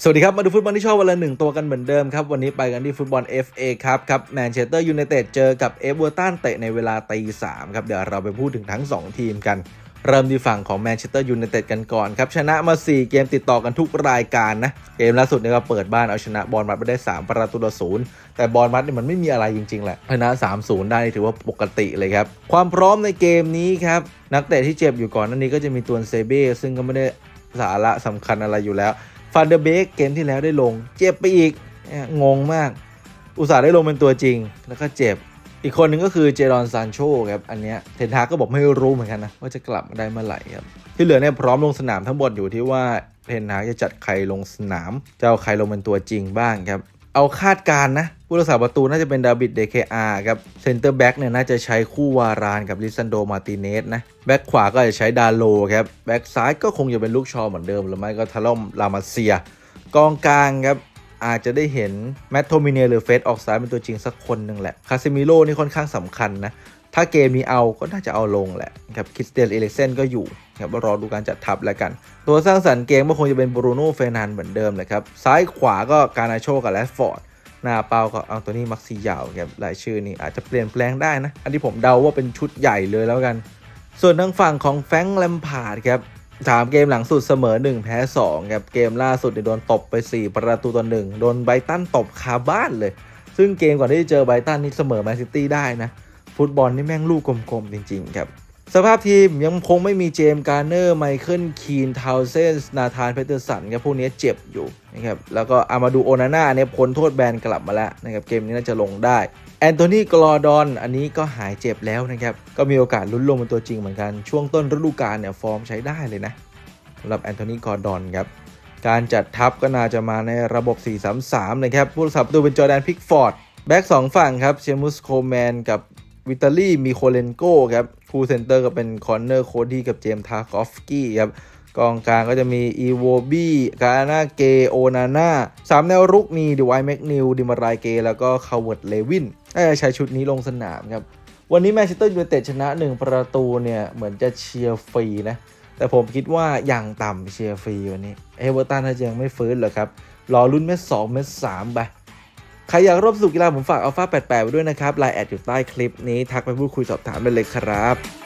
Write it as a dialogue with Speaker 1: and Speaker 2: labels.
Speaker 1: สวัสดีครับ มาดูฟุตบอลที่ชอบวันละหนึ่งตัวกันเหมือนเดิมครับ วันนี้ไปกันที่ฟุตบอล FA ครับครับแมนเชสเตอร์ยูไนเต็ดเจอกับเอเวอร์ตันเตะในเวลาตีสามครับ เดี๋ยวเราไปพูดถึงทั้ง 2 ทีมกัน เริ่มที่ฝั่งของแมนเชสเตอร์ยูไนเต็ดกันก่อนครับ ชนะมา 4 เกมติดต่อกันทุกรายการนะ เกมล่าสุดเนี่ยก็เปิดบ้านเอาชนะบอลมัดไปได้ 3 ประตูต่อศูนย์แต่บอลมัดเนี่ยมันไม่มีอะไรจริงๆแหละชนะ 3-0 ได้ถือว่าปกติเลยครับความพร้อมในเกมนี้ครับนักเตะที่เจ็บอยู่ก่อนนั้นนี้ก็จะมีตัวเซเบ้ซึ่งก็ไม่ได้สาระสำคัญอะไรอยู่แล้ว ฟันเดอร์เบกเกมที่แล้วได้ลง เจ็บไปอีก งงมาก อุตส่าห์ได้ลงเป็นตัวจริง แล้วก็เจ็บ อีกคนหนึ่งก็คือเจรอนซานโชครับ อันเนี้ยเทนทากก็บอกไม่รู้เหมือนกันนะ ว่าจะกลับมาได้เมื่อไหร่ครับ ที่เหลือเนี่ยพร้อมลงสนามทั้งหมดอยู่ที่ว่าเทนทาจะจัดใครลงสนาม จะเอาใครลงเป็นตัวจริงบ้างครับ เอาคาดการณ์นะ ผู้รักษาประตูน่าจะเป็นดาบิดเดเคอาครับเซนเตอร์แบ็กเนี่ยน่าจะใช้คู่วารานกับลิซันโดมาติเนสนะแบ็กขวาก็จะใช้ดาโลครับแบ็กซ้ายก็คงจะเป็นลูกชอเหมือนเดิม หรือไม่ก็ทาร่อมลามาเซีย กองกลางครับอาจจะได้เห็นแมตโทมิเนหรือเฟสออกซ้ายเป็นตัวจริงสักคนหนึ่งแหละคาซิมิโร่นี่ค่อนข้างสำคัญนะถ้าเกมนี้เอาก็น่าจะเอาลงแหละครับคริสเตียนเอลิกเซนก็อยู่ครับรอดูการจัดทัพแล้วกัน ตัวสร้างสรรค์เกมก็คงจะเป็นบรูโน่เฟรนันเหมือนเดิมเลยครับซ้ายขวาก็การาโชกับแรดฟอร์ด หน้าเป้าก็เอาตัวนี้มักซียาวครับรายชื่อนี้อาจจะเปลี่ยนแปลงได้นะ อันนี้ผมเดาว่าเป็นชุดใหญ่เลยแล้วกัน ส่วนทางฝั่งของแฟงแลมพาร์ดครับสามเกมหลังสุดเสมอ 1 แพ้2ครับเกมล่าสุดเนี่ยโดนตบไป 4 ประตูต่อหนึ่งโดนไบตันตบคาบ้านเลย ซึ่งเกมก่อนที่จะเจอไบตันนี่เสมอแมนซิตี้ได้นะ ฟุตบอลนี่แม่งลูกกลมๆจริงๆครับ สภาพทีมยังคงไม่มีเจมส์การ์เนอร์ไมเคิลคีนทาวเซนส์นาธานเพเตอร์สันครับพวกนี้เจ็บอยู่นะครับแล้วก็อามาดูโอนาน่าเนี่ยพ้นโทษแบนกลับมาแล้วนะครับเกมนี้น่าจะลงได้แอนโทนีกรอดอน อันนี้ก็หายเจ็บแล้วนะครับก็มีโอกาสลุ้นลงเป็นตัวจริงเหมือนกันช่วงต้นฤดูกาลเนี่ยฟอร์มใช้ได้เลยนะสำหรับแอนโทนีกรอดอนครับการจัดทัพก็น่าจะมาในระบบ 4-3-3 นะครับผู้รักษาประตูเป็นจอแดนพิกฟอร์ดแบ็กสองฝั่งครับเชมุสโคแมนกับวิตาลีมีโคเลนโกครับ ฟูลเซนเตอร์ก็เป็นคอนเนอร์โคดี้กับเจมส์ทาคอฟสกี้ครับกองกลางก็จะมีอีโวบี้กานาเกโอนาน่าสามแนวรุกมีดิวไอแมกนิวดิมารายเก แล้วก็คาร์เวิร์ดเลวินใช้ชุดนี้ลงสนามครับวันนี้แมนเชสเตอร์ยูไนเต็ดชนะ 1 ประตูเนี่ยเหมือนจะเชียร์ฟรีนะแต่ผมคิดว่าอย่างต่ำเชียร์ฟรีวันนี้เอเวอร์ตันถ้าจะยังไม่ฟื้นเหรอครับรอรุ่นเม็ดสองเม็ดสามไป ใครอยากร่วมสุกกีฬาผมฝากอัลฟา88ไว้ด้วยนะครับไลน์แอดอยู่ใต้คลิปนี้ทักไปพูดคุยสอบถามได้เลยครับ